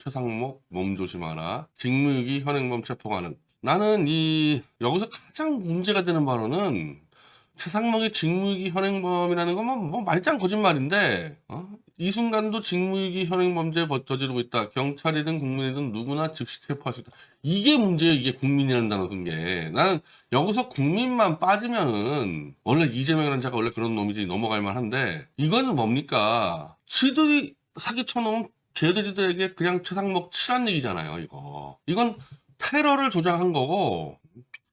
최상목 몸 조심하라. 직무유기 현행범 체포 가능. 나는 이 여기서 가장 문제가 되는 바로는 최상목이 직무유기 현행범이라는 건뭐 말짱 거짓말인데 어? 이 순간도 직무유기 현행범죄 버- 저지르고 있다. 경찰이든 국민이든 누구나 즉시 체포할 수 있다. 이게 문제예요. 이게 국민이라는 단어 쓴 게. 나는 여기서 국민만 빠지면은 원래 이재명이라는 자가 원래 그런 놈이지 넘어갈 만한데 이건 뭡니까? 지들이 사기 쳐놓은 개돼지들에게 그냥 최상목 치란 얘기잖아요. 이거. 이건 테러를 조장한 거고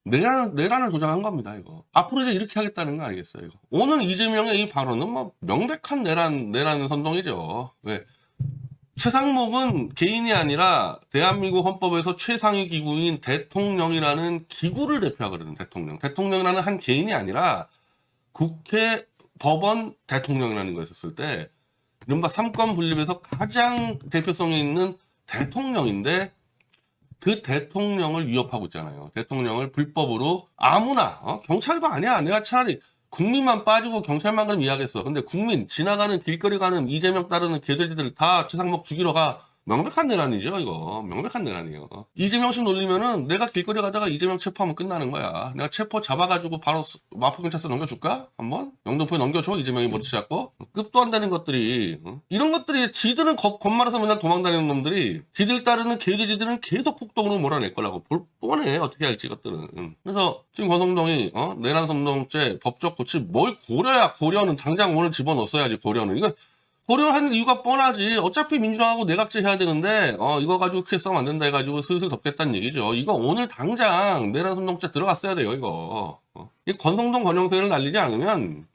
내란, 내란을 조장한 겁니다, 이거. 앞으로 이제 이렇게 하겠다는 거 아니겠어요, 이거. 오늘 이재명의 이 발언은 뭐 명백한 내란, 내란 선동이죠. 왜? 최상목은 개인이 아니라 대한민국 헌법에서 최상위 기구인 대통령이라는 기구를 대표하거든요, 대통령. 대통령이라는 한 개인이 아니라 국회, 법원, 대통령이라는 거였었을 때, 이른바 삼권 분립에서 가장 대표성이 있는 대통령인데, 그 대통령을 위협하고 있잖아요. 대통령을 불법으로 아무나 어? 경찰도 아니야. 내가 차라리 국민만 빠지고 경찰만 그럼 이해하겠어. 근데 국민 지나가는 길거리 가는 이재명 따르는 개돼지들 다 최상목 죽이러 가. 명백한 내란이죠, 이거. 명백한 내란이에요. 이재명씩 놀리면은 내가 길거리 가다가 이재명 체포하면 끝나는 거야. 내가 체포 잡아가지고 바로 수- 마포경찰서 넘겨줄까? 한번? 영등포에 넘겨줘, 이재명이 머리 잡고. 안 되는 것들이. 어? 이런 것들이 지들은 겁, 겁 말아서 맨날 도망다니는 놈들이 지들 따르는 개돼지들은 계속 폭동으로 몰아낼 거라고. 볼 뻔해, 어떻게 할지 이것들은. 응. 그래서 지금 권성동이, 어? 내란 선동죄 법적 고치 뭘 고려야, 고려는 당장 오늘 집어넣었어야지, 고려는. 이거 고려하는 이유가 뻔하지. 어차피 민주당하고 내각제 해야 되는데, 어, 이거 가지고 크게 싸면 안 된다 해가지고 슬슬 덮겠다는 얘기죠. 이거 오늘 당장 내란 선동죄 들어갔어야 돼요, 이거. 어. 이 권성동 권영세를 날리지 않으면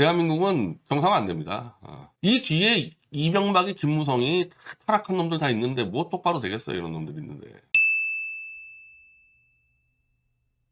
대한민국은 정상 안 됩니다. 어. 이 뒤에 이명박이 김무성이 타락한 놈들 다 있는데 뭐 똑바로 되겠어요, 이런 놈들 있는데.